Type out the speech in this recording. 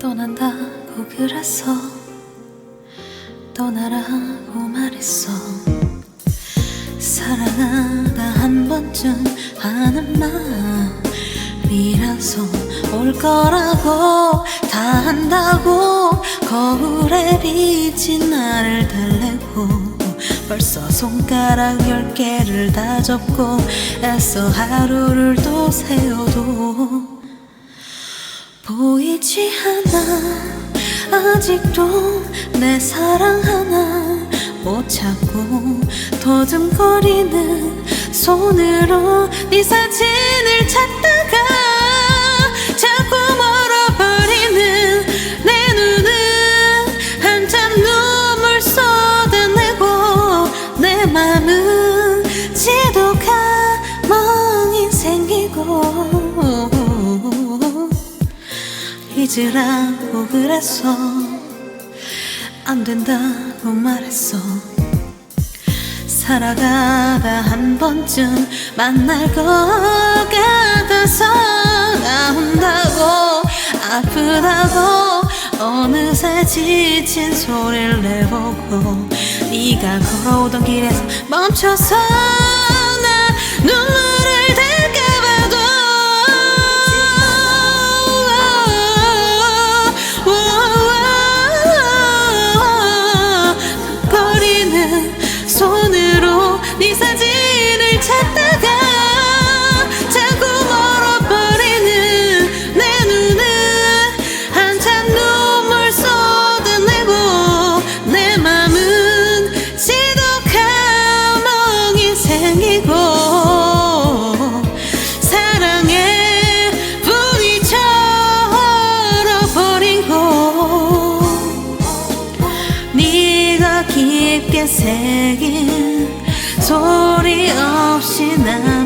떠난다고 그랬어 떠나라고 말했어. 사랑하다 한 번쯤 하는 말이라서 올 거라고 다 한다고 거울에 비친 나를 달래고 벌써 손가락 열 개를 다 접고 애써 하루를 또 세워도 보이지 않아. 아직도 내 사랑 하나 못 찾고 더듬거리는 손으로 네 사진을 찾다가 잊으라고 그랬어. 안 된다고 말했어. 살아가다 한 번쯤 만날 것 같아서 아픈다고 아프다고 어느새 지친 소리를 내보고 네가 걸어오던 길에서 멈춰서 나 눈물 깊게 새긴 소리 없이 나